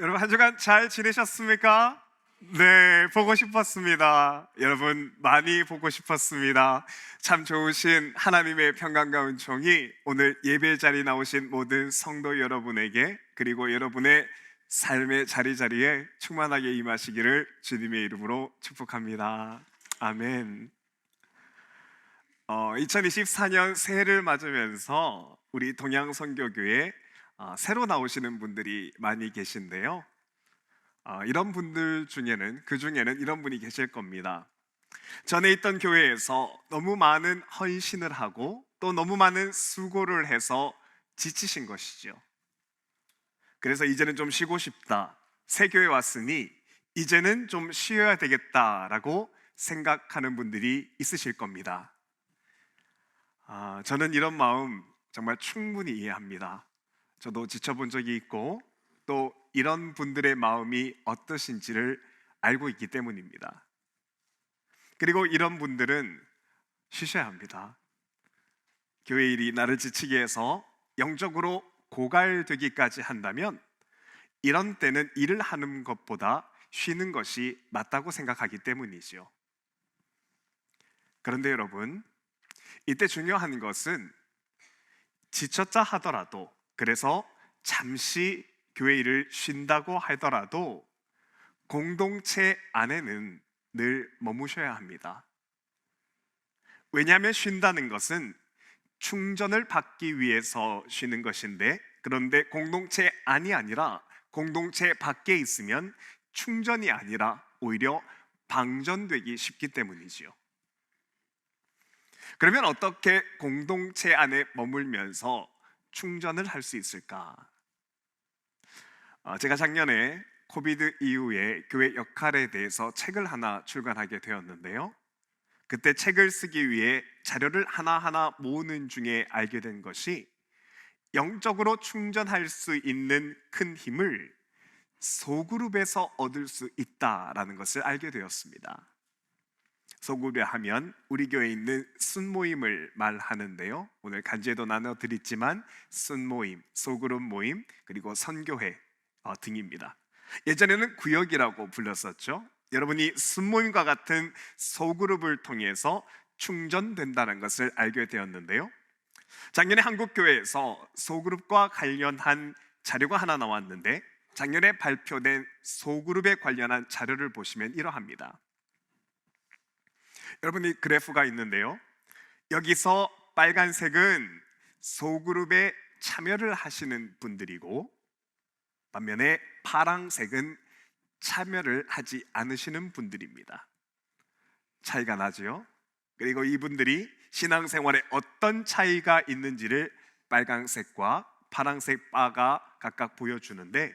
여러분 한 주간 잘 지내셨습니까? 네, 보고 싶었습니다. 여러분 많이 보고 싶었습니다. 참 좋으신 하나님의 평강과 은총이 오늘 예배 자리 나오신 모든 성도 여러분에게 그리고 여러분의 삶의 자리 자리에 충만하게 임하시기를 주님의 이름으로 축복합니다. 아멘. 어, 2024년 새해를 맞으면서 우리 동양 선교교회 어, 새로 나오시는 분들이 많이 계신데요. 어, 이런 분들 중에는 그 중에는 이런 분이 계실 겁니다. 전에 있던 교회에서 너무 많은 헌신을 하고 또 너무 많은 수고를 해서 지치신 것이죠. 그래서 이제는 좀 쉬고 싶다. 새 교회 왔으니 이제는 좀 쉬어야 되겠다라고 생각하는 분들이 있으실 겁니다. 아, 저는 이런 마음 정말 충분히 이해합니다. 저도 지쳐본 적이 있고 또 이런 분들의 마음이 어떠신지를 알고 있기 때문입니다. 그리고 이런 분들은 쉬셔야 합니다. 교회 일이 나를 지치게 해서 영적으로 고갈되기까지 한다면 이런 때는 일을 하는 것보다 쉬는 것이 맞다고 생각하기 때문이죠. 그런데 여러분, 이때 중요한 것은 지쳤자 하더라도 그래서 잠시 교회 일을 쉰다고 하더라도 공동체 안에는 늘 머무셔야 합니다. 왜냐하면 쉰다는 것은 충전을 받기 위해서 쉬는 것인데 그런데 공동체 안이 아니라 공동체 밖에 있으면 충전이 아니라 오히려 방전되기 쉽기 때문이지요. 그러면 어떻게 공동체 안에 머물면서 충전을 할 수 있을까? 어, 제가 작년에 코비드 이후에 교회 역할에 대해서 책을 하나 출간하게 되었는데요. 그때 책을 쓰기 위해 자료를 하나하나 모으는 중에 알게 된 것이 영적으로 충전할 수 있는 큰 힘을 소그룹에서 얻을 수 있다라는 것을 알게 되었습니다. 소그룹에 하면 우리 교회에 있는 순모임을 말하는데요. 오늘 간제도 나눠 드렸지만 순모임, 소그룹 모임, 그리고 선교회 어, 등입니다. 예전에는 구역이라고 불렀었죠. 여러분이 순모임과 같은 소그룹을 통해서 충전된다는 것을 알게 되었는데요. 작년에 한국 교회에서 소그룹과 관련한 자료가 하나 나왔는데 작년에 발표된 소그룹에 관련한 자료를 보시면 이러합니다. 여러분 이 그래프가 있는데요. 여기서 빨간색은 소그룹에 참여를 하시는 분들이고 반면에 파랑색은 참여를 하지 않으시는 분들입니다. 차이가 나죠? 그리고 이분들이 신앙생활에 어떤 차이가 있는지를 빨간색과 파랑색 바가 각각 보여주는데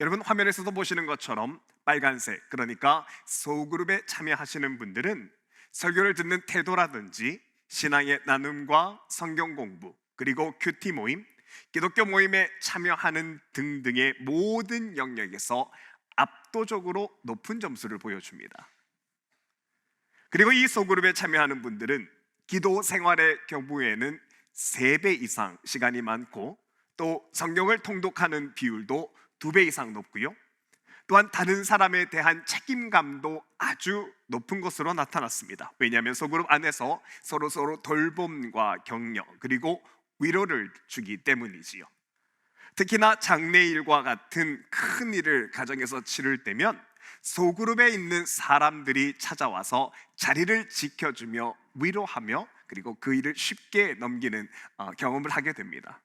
여러분 화면에서도 보시는 것처럼 빨간색 그러니까 소그룹에 참여하시는 분들은 설교를 듣는 태도라든지 신앙의 나눔과 성경 공부 그리고 큐티 모임 기독교 모임에 참여하는 등등의 모든 영역에서 압도적으로 높은 점수를 보여줍니다. 그리고 이 소그룹에 참여하는 분들은 기도 생활의 경우에는 3배 이상 시간이 많고 또 성경을 통독하는 비율도 2배 이상 높고요. 또한 다른 사람에 대한 책임감도 아주 높은 것으로 나타났습니다. 왜냐하면 소그룹 안에서 서로 서로 돌봄과 격려 그리고 위로를 주기 때문이지요. 특히나 장례일과 같은 큰 일을 가정에서 치를 때면 소그룹에 있는 사람들이 찾아와서 자리를 지켜주며 위로하며 그리고 그 일을 쉽게 넘기는 어, 경험을 하게 됩니다.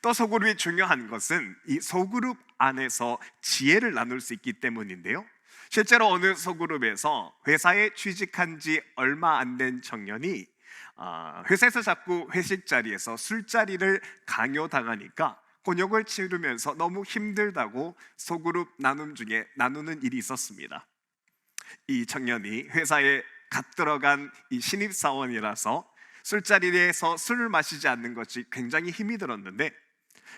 또 소그룹이 중요한 것은 이 소그룹 안에서 지혜를 나눌 수 있기 때문인데요. 실제로 어느 소그룹에서 회사에 취직한 지 얼마 안 된 청년이 아, 회사에서 자꾸 회식 자리에서 술자리를 강요당하니까 곤욕을 치르면서 너무 힘들다고 소그룹 나눔 중에 나누는 일이 있었습니다. 이 청년이 회사에 갓 들어간 이 신입 사원이라서 술자리에서 술을 마시지 않는 것이 굉장히 힘이 들었는데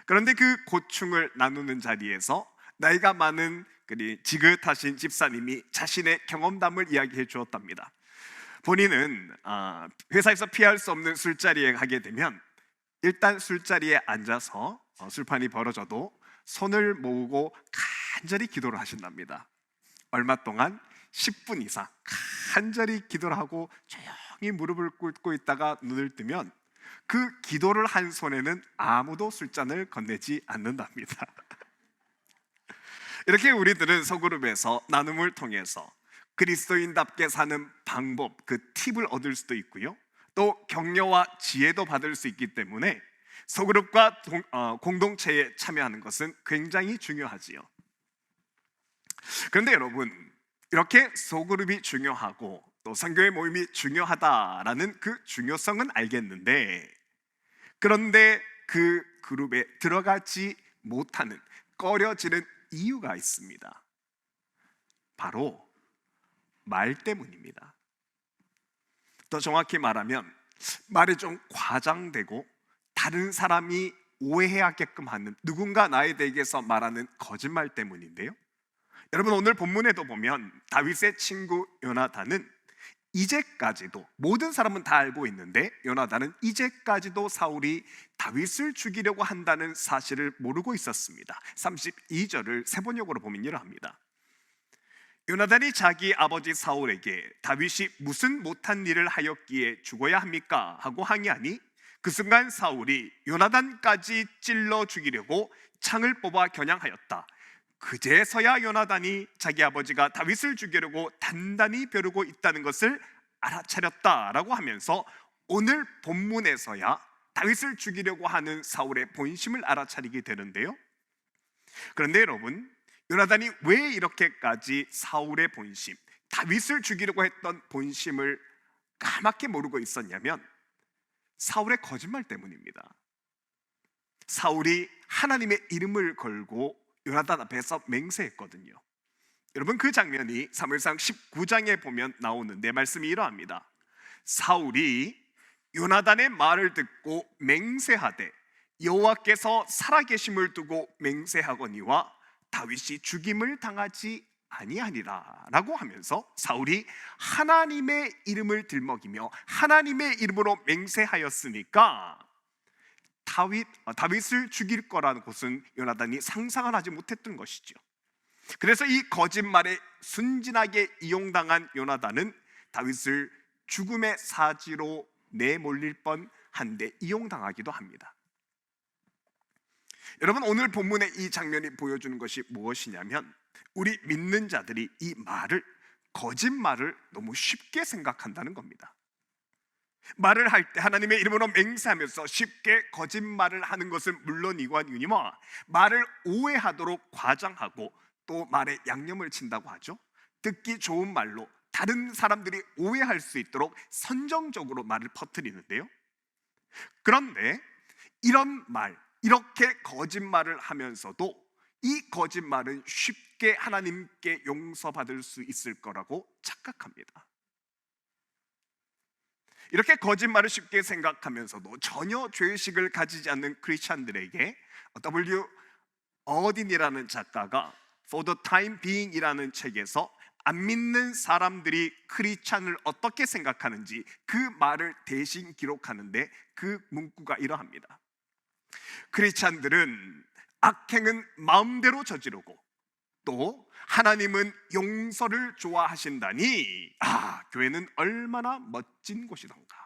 그런데 그 고충을 나누는 자리에서 나이가 많은 그리 지긋하신 집사님이 자신의 경험담을 이야기해 주었답니다. 본인은 아, 회사에서 피할 수 없는 술자리에 가게 되면 일단 술자리에 앉아서 어, 술판이 벌어져도 손을 모으고 간절히 기도를 하신답니다. 얼마 동안 10분 이상 간절히 기도를 하고 조용 히 무릎을 꿇고 있다가 눈을 뜨면 그 기도를 한 손에는 아무도 술잔을 건네지 않는답니다. 이렇게 우리들은 소그룹에서 나눔을 통해서 그리스도인답게 사는 방법, 그 팁을 얻을 수도 있고요. 또 격려와 지혜도 받을 수 있기 때문에 소그룹과 동, 어, 공동체에 참여하는 것은 굉장히 중요하지요. 그런데 여러분, 이렇게 소그룹이 중요하고 또 선교의 모임이 중요하다라는 그 중요성은 알겠는데 그런데 그 그룹에 들어가지 못하는 꺼려지는 이유가 있습니다. 바로 말 때문입니다. 더 정확히 말하면 말이 좀 과장되고 다른 사람이 오해하게끔 하는 누군가 나에 대해서 말하는 거짓말 때문인데요. 여러분 오늘 본문에도 보면 다윗의 친구 요나단은 이제까지도 모든 사람은 다 알고 있는데 요나단은 이제까지도 사울이 다윗을 죽이려고 한다는 사실을 모르고 있었습니다. 32절을 세번역으로 보면 이러합니다. 요나단이 자기 아버지 사울에게 다윗이 무슨 못한 일을 하였기에 죽어야 합니까? 하고 항의하니 그 순간 사울이 요나단까지 찔러 죽이려고 창을 뽑아 겨냥하였다. 그제서야 요나단이 자기 아버지가 다윗을 죽이려고 단단히 벼르고 있다는 것을 알아차렸다라고 하면서 오늘 본문에서야 다윗을 죽이려고 하는 사울의 본심을 알아차리게 되는데요. 그런데 여러분, 요나단이 왜 이렇게까지 사울의 본심, 다윗을 죽이려고 했던 본심을 까맣게 모르고 있었냐면 사울의 거짓말 때문입니다. 사울이 하나님의 이름을 걸고 요나단 앞에서 맹세했거든요. 여러분 그 장면이 사무엘상 19장에 보면 나오는데 말씀이 이러합니다. 사울이 요나단의 말을 듣고 맹세하되 여호와께서 살아계심을 두고 맹세하거니와 다윗이 죽임을 당하지 아니하니라라고 하면서 사울이 하나님의 이름을 들먹이며 하나님의 이름으로 맹세하였으니까 다윗 어, 다윗을 죽일 거라는 것은 요나단이 상상을 하지 못했던 것이죠. 그래서 이 거짓말에 순진하게 이용당한 요나단은 다윗을 죽음의 사지로 내몰릴 뻔한데 이용당하기도 합니다. 여러분 오늘 본문의 이 장면이 보여주는 것이 무엇이냐면 우리 믿는 자들이 이 말을 거짓말을 너무 쉽게 생각한다는 겁니다. 말을 할 때 하나님의 이름으로 맹세하면서 쉽게 거짓말을 하는 것은 물론이거니와 말을 오해하도록 과장하고 또 말에 양념을 친다고 하죠. 듣기 좋은 말로 다른 사람들이 오해할 수 있도록 선정적으로 말을 퍼뜨리는데요. 그런데 이런 말, 이렇게 거짓말을 하면서도 이 거짓말은 쉽게 하나님께 용서받을 수 있을 거라고 착각합니다. 이렇게 거짓말을 쉽게 생각하면서도 전혀 죄의식을 가지지 않는 크리스찬들에게 W. 어딘이라는 작가가 For the Time Being이라는 책에서 안 믿는 사람들이 크리스찬을 어떻게 생각하는지 그 말을 대신 기록하는데 그 문구가 이러합니다. 크리스찬들은 악행은 마음대로 저지르고 또 하나님은 용서를 좋아하신다니. 아 교회는 얼마나 멋진 곳이던가.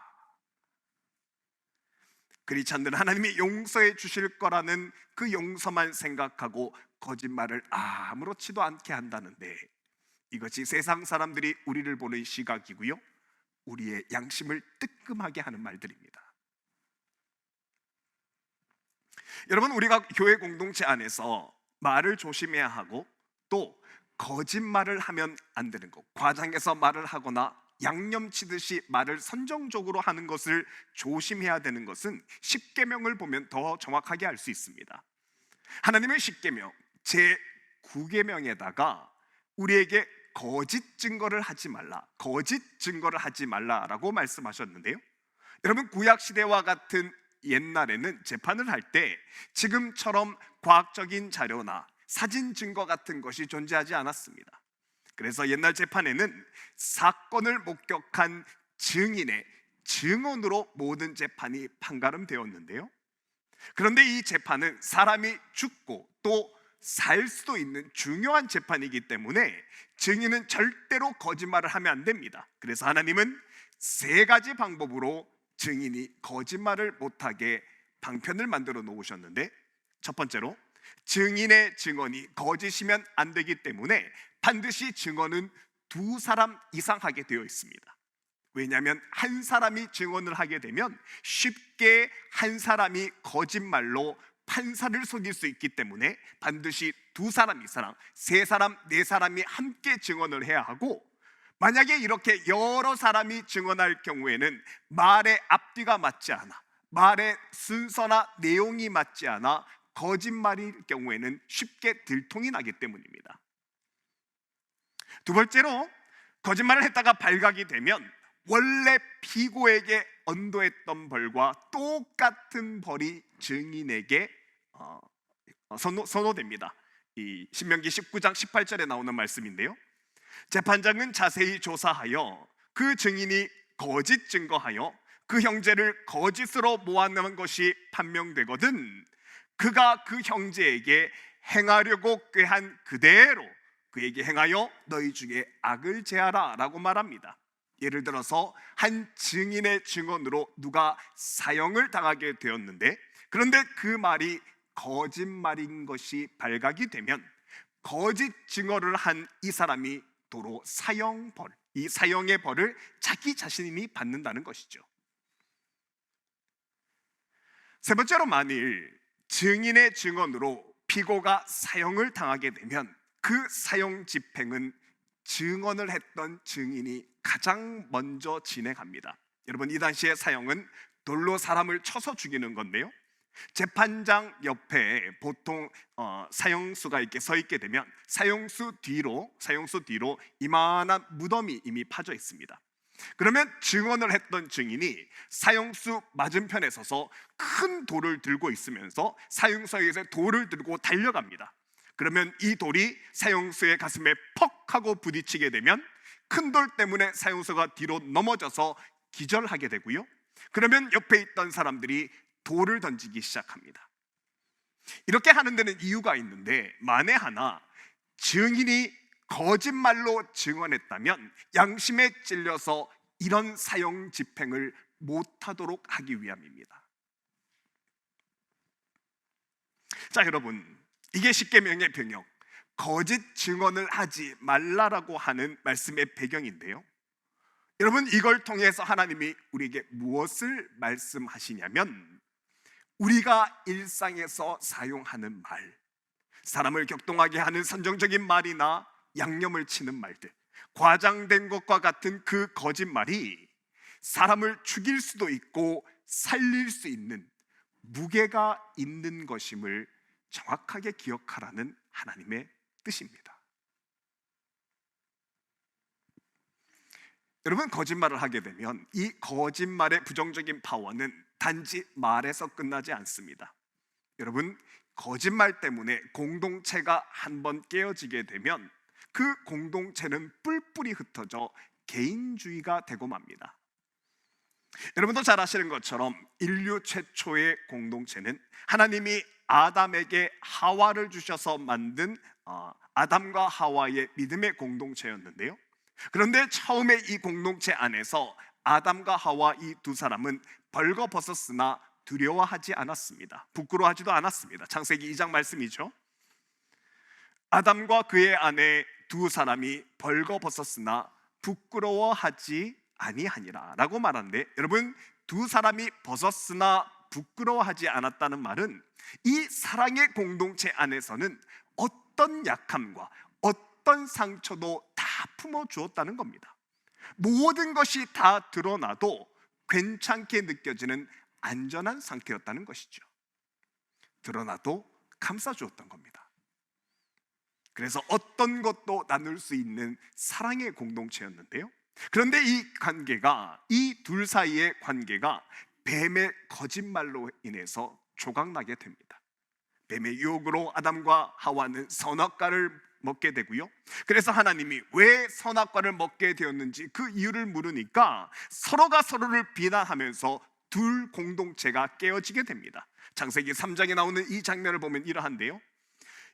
크리스찬들은 하나님이 용서해 주실 거라는 그 용서만 생각하고 거짓말을 아무렇지도 않게 한다는데 이것이 세상 사람들이 우리를 보는 시각이고요. 우리의 양심을 뜨끔하게 하는 말들입니다. 여러분 우리가 교회 공동체 안에서 말을 조심해야 하고 또 거짓말을 하면 안 되는 것 과장해서 말을 하거나 양념 치듯이 말을 선정적으로 하는 것을 조심해야 되는 것은 십계명을 보면 더 정확하게 알 수 있습니다. 하나님의 십계명 제 9계명에다가 우리에게 거짓 증거를 하지 말라. 거짓 증거를 하지 말라라고 말씀하셨는데요. 여러분 구약 시대와 같은 옛날에는 재판을 할 때 지금처럼 과학적인 자료나 사진 증거 같은 것이 존재하지 않았습니다. 그래서 옛날 재판에는 사건을 목격한 증인의 증언으로 모든 재판이 판가름되었는데요. 그런데 이 재판은 사람이 죽고 또 살 수도 있는 중요한 재판이기 때문에 증인은 절대로 거짓말을 하면 안 됩니다. 그래서 하나님은 세 가지 방법으로 증인이 거짓말을 못하게 방편을 만들어 놓으셨는데 첫 번째로 증인의 증언이 거짓이면 안 되기 때문에 반드시 증언은 두 사람 이상 하게 되어 있습니다. 왜냐하면 한 사람이 증언을 하게 되면 쉽게 한 사람이 거짓말로 판사를 속일 수 있기 때문에 반드시 두 사람 이상, 세 사람, 네 사람이 함께 증언을 해야 하고 만약에 이렇게 여러 사람이 증언할 경우에는 말의 앞뒤가 맞지 않아 말의 순서나 내용이 맞지 않아 거짓말일 경우에는 쉽게 들통이 나기 때문입니다. 두 번째로 거짓말을 했다가 발각이 되면 원래 피고에게 언도했던 벌과 똑같은 벌이 증인에게 어, 선호, 선호 됩니다. 이 신명기 19장 18절에 나오는 말씀인데요. 재판장은 자세히 조사하여 그 증인이 거짓 증거하여 그 형제를 거짓으로 모아놓은 것이 판명되거든 그가 그 형제에게 행하려고 꾀한 그대로 그에게 행하여 너희 중에 악을 제하라 라고 말합니다. 예를 들어서 한 증인의 증언으로 누가 사형을 당하게 되었는데 그런데 그 말이 거짓말인 것이 발각이 되면 거짓 증언을 한 이 사람이 도로 사형 벌, 이 사형의 벌을 자기 자신이 받는다는 것이죠. 세 번째로 만일 증인의 증언으로 피고가 사형을 당하게 되면 그 사형 집행은 증언을 했던 증인이 가장 먼저 진행합니다. 여러분 이 당시의 사형은 돌로 사람을 쳐서 죽이는 건데요. 재판장 옆에 보통 어, 사형수가 이렇게 서 있게 되면 사형수 뒤로 사형수 뒤로 이만한 무덤이 이미 파져 있습니다. 그러면 증언을 했던 증인이 사형수 맞은편에 서서 큰 돌을 들고 있으면서 사형수에게 돌을 들고 달려갑니다. 그러면 이 돌이 사형수의 가슴에 퍽 하고 부딪히게 되면 큰 돌 때문에 사형수가 뒤로 넘어져서 기절하게 되고요. 그러면 옆에 있던 사람들이 돌을 던지기 시작합니다. 이렇게 하는 데는 이유가 있는데 만에 하나 증인이 거짓말로 증언했다면 양심에 찔려서 이런 사형 집행을 못하도록 하기 위함입니다. 자, 여러분, 이게 십계명의 병역 거짓 증언을 하지 말라라고 하는 말씀의 배경인데요. 여러분, 이걸 통해서 하나님이 우리에게 무엇을 말씀하시냐면 우리가 일상에서 사용하는 말, 사람을 격동하게 하는 선정적인 말이나 양념을 치는 말들, 과장된 것과 같은 그 거짓말이 사람을 죽일 수도 있고 살릴 수 있는 무게가 있는 것임을 정확하게 기억하라는 하나님의 뜻입니다. 여러분 거짓말을 하게 되면 이 거짓말의 부정적인 파워는 단지 말에서 끝나지 않습니다. 여러분 거짓말 때문에 공동체가 한 번 깨어지게 되면 그 공동체는 뿔뿔이 흩어져 개인주의가 되고 맙니다. 여러분도 잘 아시는 것처럼 인류 최초의 공동체는 하나님이 아담에게 하와를 주셔서 만든 어, 아담과 하와의 믿음의 공동체였는데요. 그런데 처음에 이 공동체 안에서 아담과 하와 이 두 사람은 벌거벗었으나 두려워하지 않았습니다. 부끄러워하지도 않았습니다. 창세기 2장 말씀이죠. 아담과 그의 아내 두 사람이 벌거벗었으나 부끄러워하지 아니하니라라고 말하는데 여러분 두 사람이 벗었으나 부끄러워하지 않았다는 말은 이 사랑의 공동체 안에서는 어떤 약함과 어떤 상처도 다 품어 주었다는 겁니다. 모든 것이 다 드러나도 괜찮게 느껴지는 안전한 상태였다는 것이죠. 드러나도 감싸 주었던 겁니다. 그래서 어떤 것도 나눌 수 있는 사랑의 공동체였는데요. 그런데 이 관계가 이 둘 사이의 관계가 뱀의 거짓말로 인해서 조각나게 됩니다. 뱀의 유혹으로 아담과 하와는 선악과를 먹게 되고요. 그래서 하나님이 왜 선악과를 먹게 되었는지 그 이유를 물으니까 서로가 서로를 비난하면서 둘 공동체가 깨어지게 됩니다. 창세기 3장에 나오는 이 장면을 보면 이러한데요.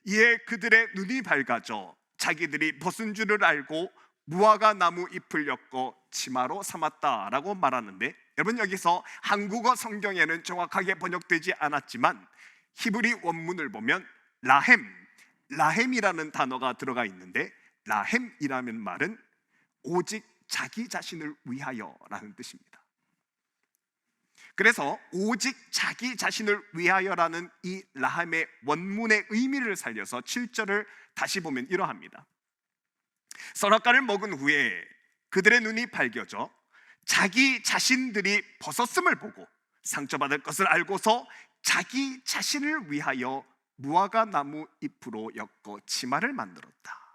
이에 그들의 눈이 밝아져 자기들이 벗은 줄을 알고 무화과 나무 잎을 엮어 치마로 삼았다라고 말하는데 여러분 여기서 한국어 성경에는 정확하게 번역되지 않았지만 히브리 원문을 보면 라헴, 라헴이라는 단어가 들어가 있는데 라헴이라는 말은 오직 자기 자신을 위하여라는 뜻입니다. 그래서 오직 자기 자신을 위하여라는 이 라함의 원문의 의미를 살려서 7절을 다시 보면 이러합니다. 선악과를 먹은 후에 그들의 눈이 밝겨져 자기 자신들이 벗었음을 보고 상처받을 것을 알고서 자기 자신을 위하여 무화과 나무 잎으로 엮어 치마를 만들었다.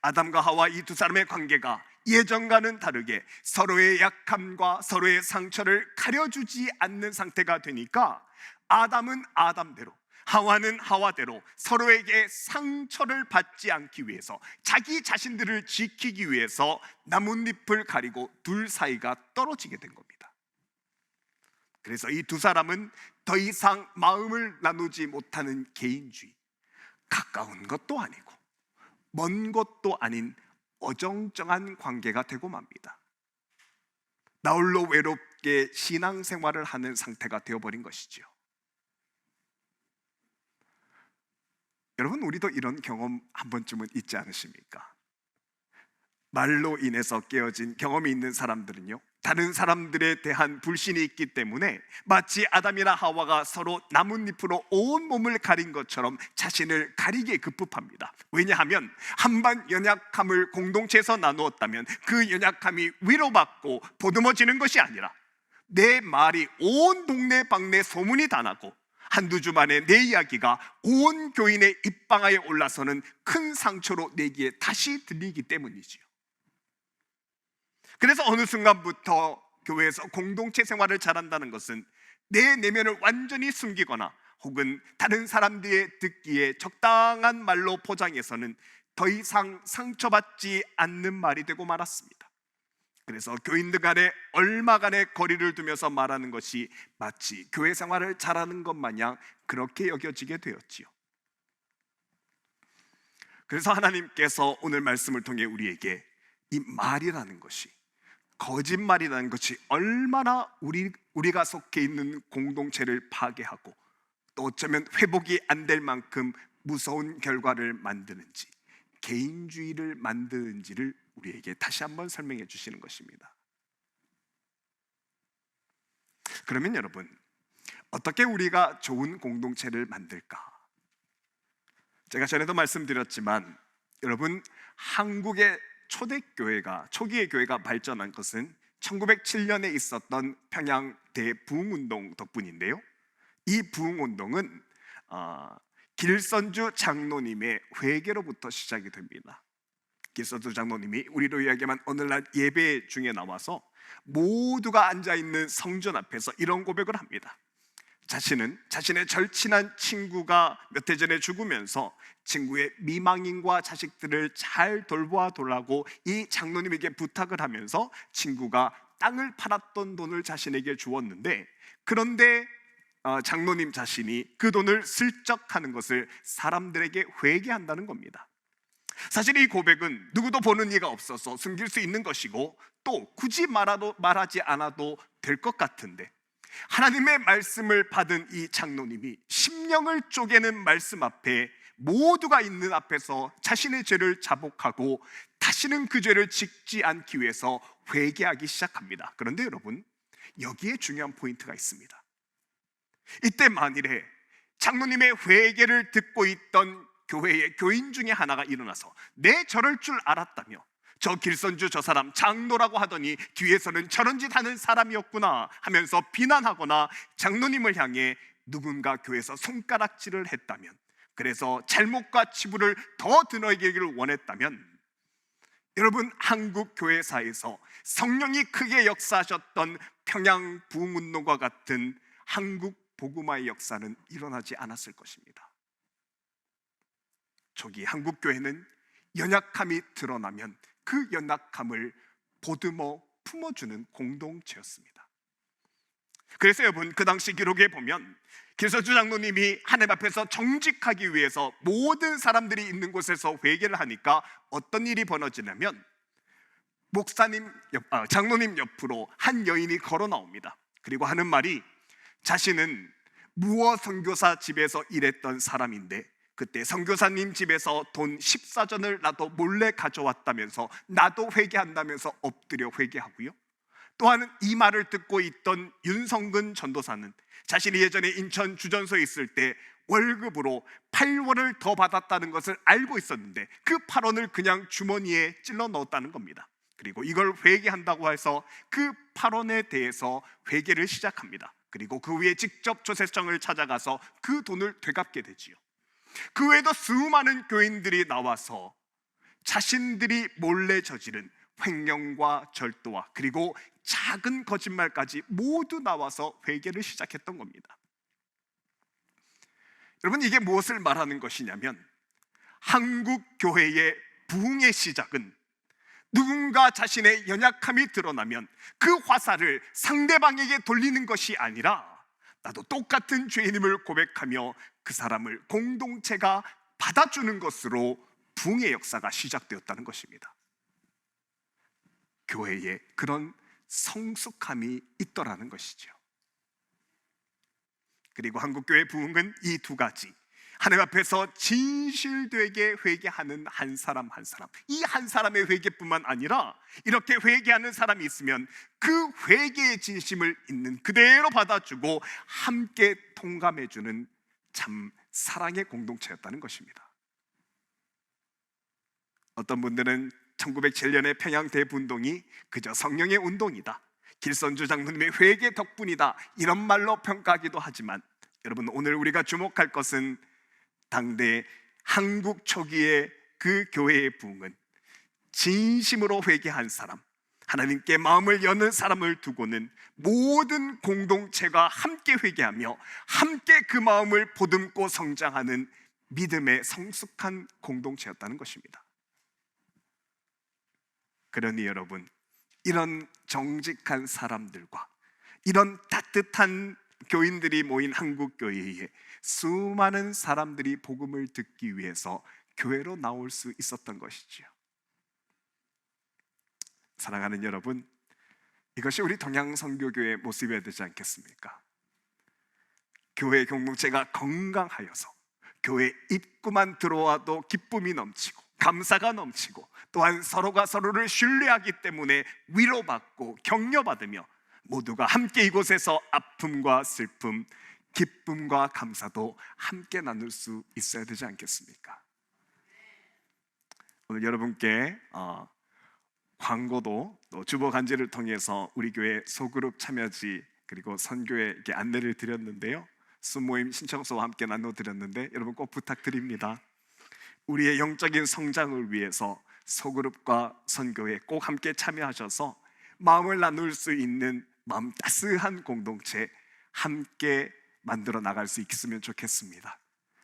아담과 하와 이 두 사람의 관계가 예전과는 다르게 서로의 약함과 서로의 상처를 가려주지 않는 상태가 되니까 아담은 아담대로 하와는 하와대로 서로에게 상처를 받지 않기 위해서 자기 자신들을 지키기 위해서 나뭇잎을 가리고 둘 사이가 떨어지게 된 겁니다. 그래서 이 두 사람은 더 이상 마음을 나누지 못하는 개인주의, 가까운 것도 아니고 먼 것도 아닌 어정쩡한 관계가 되고 맙니다. 나홀로 외롭게 신앙생활을 하는 상태가 되어버린 것이지요. 여러분 우리도 이런 경험 한 번쯤은 있지 않으십니까? 말로 인해서 깨어진 경험이 있는 사람들은요 다른 사람들에 대한 불신이 있기 때문에 마치 아담이나 하와가 서로 나뭇잎으로 온 몸을 가린 것처럼 자신을 가리기에 급급합니다. 왜냐하면 한반 연약함을 공동체에서 나누었다면 그 연약함이 위로받고 보듬어지는 것이 아니라 내 말이 온 동네 방네 소문이 다 나고 한두 주 만에 내 이야기가 온 교인의 입방아에 올라서는 큰 상처로 내기에 다시 들리기 때문이지요. 그래서 어느 순간부터 교회에서 공동체 생활을 잘한다는 것은 내 내면을 완전히 숨기거나 혹은 다른 사람들의 듣기에 적당한 말로 포장해서는 더 이상 상처받지 않는 말이 되고 말았습니다. 그래서 교인들 간에 얼마간의 거리를 두면서 말하는 것이 마치 교회 생활을 잘하는 것 마냥 그렇게 여겨지게 되었지요. 그래서 하나님께서 오늘 말씀을 통해 우리에게 이 말이라는 것이 거짓말이라는 것이 얼마나 우리 우리가 속해 있는 공동체를 파괴하고 또 어쩌면 회복이 안 될 만큼 무서운 결과를 만드는지 개인주의를 만드는지를 우리에게 다시 한번 설명해 주시는 것입니다. 그러면 여러분 어떻게 우리가 좋은 공동체를 만들까? 제가 전에도 말씀드렸지만 여러분 한국의 초대교회가 초기의 교회가 발전한 것은 1907년에 있었던 평양 대부흥 운동 덕분인데요. 이 부흥 운동은 어, 길선주 장로님의 회개로부터 시작이 됩니다. 길선주 장로님이 우리로 이야기하면 오늘날 예배 중에 나와서 모두가 앉아 있는 성전 앞에서 이런 고백을 합니다. 자신은 자신의 절친한 친구가 몇 해 전에 죽으면서 친구의 미망인과 자식들을 잘 돌보아 달라고 이 장로님에게 부탁을 하면서 친구가 땅을 팔았던 돈을 자신에게 주었는데 그런데 어, 장로님 자신이 그 돈을 슬쩍 하는 것을 사람들에게 회개한다는 겁니다. 사실 이 고백은 누구도 보는 이가 없어서 숨길 수 있는 것이고 또 굳이 말하도, 말하지 않아도 될 것 같은데 하나님의 말씀을 받은 이 장로님이 심령을 쪼개는 말씀 앞에 모두가 있는 앞에서 자신의 죄를 자복하고 다시는 그 죄를 짓지 않기 위해서 회개하기 시작합니다. 그런데 여러분, 여기에 중요한 포인트가 있습니다. 이때 만일에 장로님의 회개를 듣고 있던 교회의 교인 중에 하나가 일어나서 내 저럴 줄 알았다며 저 길선주 저 사람 장로라고 하더니 뒤에서는 저런 짓 하는 사람이었구나 하면서 비난하거나 장로님을 향해 누군가 교회에서 손가락질을 했다면 그래서 잘못과 치부를 더 드러내기를 원했다면 여러분 한국 교회사에서 성령이 크게 역사하셨던 평양 부흥운동과 같은 한국 복음화의 역사는 일어나지 않았을 것입니다. 저기 한국 교회는 연약함이 드러나면 그 연약함을 보듬어 품어주는 공동체였습니다. 그래서 여러분 그 당시 기록에 보면 길서주 장로님이 하나님 앞에서 정직하기 위해서 모든 사람들이 있는 곳에서 회개를 하니까 어떤 일이 벌어지냐면 목사님 옆, 아, 장로님 옆으로 한 여인이 걸어 나옵니다. 그리고 하는 말이 자신은 무어 선교사 집에서 일했던 사람인데 그때 선교사님 집에서 돈 14전을 나도 몰래 가져왔다면서 나도 회개한다면서 엎드려 회개하고요. 또한 이 말을 듣고 있던 윤성근 전도사는 자신이 예전에 인천 주전소에 있을 때 월급으로 8원을 더 받았다는 것을 알고 있었는데 그 8원을 그냥 주머니에 찔러 넣었다는 겁니다. 그리고 이걸 회개한다고 해서 그 8원에 대해서 회개를 시작합니다. 그리고 그 위에 직접 조세청을 찾아가서 그 돈을 되갚게 되지요. 그 외에도 수많은 교인들이 나와서 자신들이 몰래 저지른 횡령과 절도와 그리고 작은 거짓말까지 모두 나와서 회개를 시작했던 겁니다. 여러분 이게 무엇을 말하는 것이냐면 한국 교회의 부흥의 시작은 누군가 자신의 연약함이 드러나면 그 화살을 상대방에게 돌리는 것이 아니라 나도 똑같은 죄인임을 고백하며 그 사람을 공동체가 받아주는 것으로 부흥의 역사가 시작되었다는 것입니다. 교회에 그런 성숙함이 있더라는 것이죠. 그리고 한국교회 부흥은 이 두 가지 하나님 앞에서 진실되게 회개하는 한 사람 한 사람 이 한 사람의 회개뿐만 아니라 이렇게 회개하는 사람이 있으면 그 회개의 진심을 있는 그대로 받아주고 함께 통감해 주는 참 사랑의 공동체였다는 것입니다. 어떤 분들은 1907년의 평양 대분동이 그저 성령의 운동이다. 길선주 장로님의 회개 덕분이다. 이런 말로 평가하기도 하지만 여러분 오늘 우리가 주목할 것은 당대 한국 초기의 그 교회의 부흥은 진심으로 회개한 사람, 하나님께 마음을 여는 사람을 두고는 모든 공동체가 함께 회개하며 함께 그 마음을 보듬고 성장하는 믿음의 성숙한 공동체였다는 것입니다. 그러니 여러분, 이런 정직한 사람들과 이런 따뜻한 교인들이 모인 한국 교회에 수많은 사람들이 복음을 듣기 위해서 교회로 나올 수 있었던 것이지요. 사랑하는 여러분, 이것이 우리 동양 선교교의 모습이어야 되지 않겠습니까? 교회 공동체가 건강하여서 교회 입구만 들어와도 기쁨이 넘치고 감사가 넘치고 또한 서로가 서로를 신뢰하기 때문에 위로받고 격려받으며 모두가 함께 이곳에서 아픔과 슬픔, 기쁨과 감사도 함께 나눌 수 있어야 되지 않겠습니까? 오늘 여러분께 어, 광고도 또 주보 간지를 통해서 우리 교회 소그룹 참여지 그리고 선교에 안내를 드렸는데요. 수모임 신청서와 함께 나눠 드렸는데 여러분 꼭 부탁드립니다. 우리의 영적인 성장을 위해서 소그룹과 선교에 꼭 함께 참여하셔서 마음을 나눌 수 있는 마음 따스한 공동체 함께 만들어 나갈 수 있으면 좋겠습니다.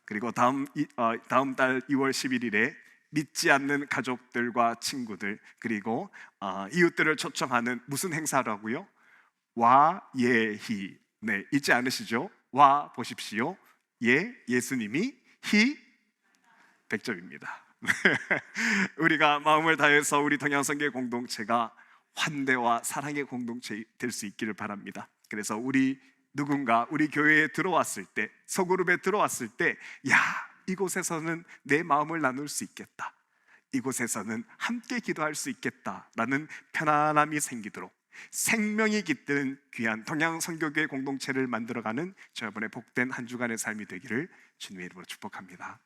그리고 다음 어, 다음 달 2월 11일에 믿지 않는 가족들과 친구들 그리고 어, 이웃들을 초청하는 무슨 행사라고요? 와 예희 네 잊지 않으시죠? 와 보십시오. 예 예수님이 희 100점입니다. 우리가 마음을 다해서 우리 동양성계 공동체가 환대와 사랑의 공동체 될 수 있기를 바랍니다. 그래서 우리 누군가 우리 교회에 들어왔을 때 소그룹에 들어왔을 때 야, 이곳에서는 내 마음을 나눌 수 있겠다. 이곳에서는 함께 기도할 수 있겠다라는 편안함이 생기도록 생명이 깃든 귀한 동양 선교교회 공동체를 만들어가는 저번에 복된 한 주간의 삶이 되기를 주님의 이름으로 축복합니다.